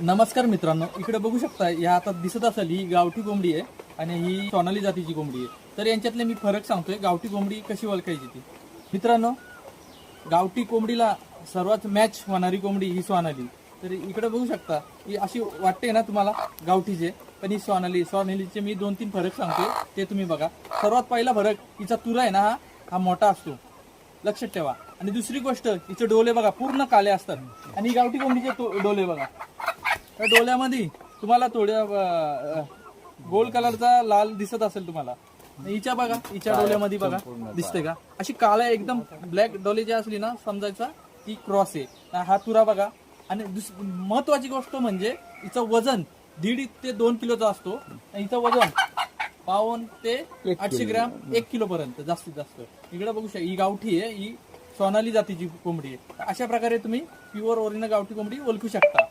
नमस्कार मित्रांनो इकडे बघू शकता या आता दिसत असेल ही गावठी कोंबडी आहे आणि ही सोनाली जातीची कोंबडी आहे. तर यांच्यातले मी फरक सांगतोय गावठी कोंबडी कशी ओळखायची ती? मित्रांनो गावठी कोंबडीला सर्वात मॅच होणारी कोंबडी ही सोनाली. तर इकडे बघू शकता ही अशी वाटते ना तुम्हाला गावठीचे पण ही सोनाली सोनालीचे मी दोन तीन फरक सांगतोय ते तुम्ही बघा. सर्वात पहिला फरक हिचा तुरा आहे ना हा हा मोठा असतो. लक्षात ठेवा. आणि दुसरी गोष्ट हिचे डोले बघा पूर्ण काले असतात. आणि गावठी कोंबडीचे तो- डोले बघा. त्या डोल्यामध्ये तुम्हाला थोड्या गोल्ड कलरचा लाल दिसत असेल तुम्हाला. हिच्या बघा हिच्या डोल्यामध्ये बघा. दिसते का? अशी काळ्या एकदम ब्लॅक डोले जी असली ना समजायचा ती क्रॉस आहे. हा तुरा बघा. आणि महत्वाची गोष्ट म्हणजे हिचं वजन दीड ते दोन किलोचा असतो. आणि हिचं वजन पाऊन ते आठशे ग्रॅम एक किलो पर्यंत जास्तीत जास्त. इकडे बघू शकता ही गावठी आहे ही सोनाली जातीची कोंबडी आहे. अशा प्रकारे तुम्ही प्युअर ओरिजिनल गावठी कोंबडी ओळखू शकता.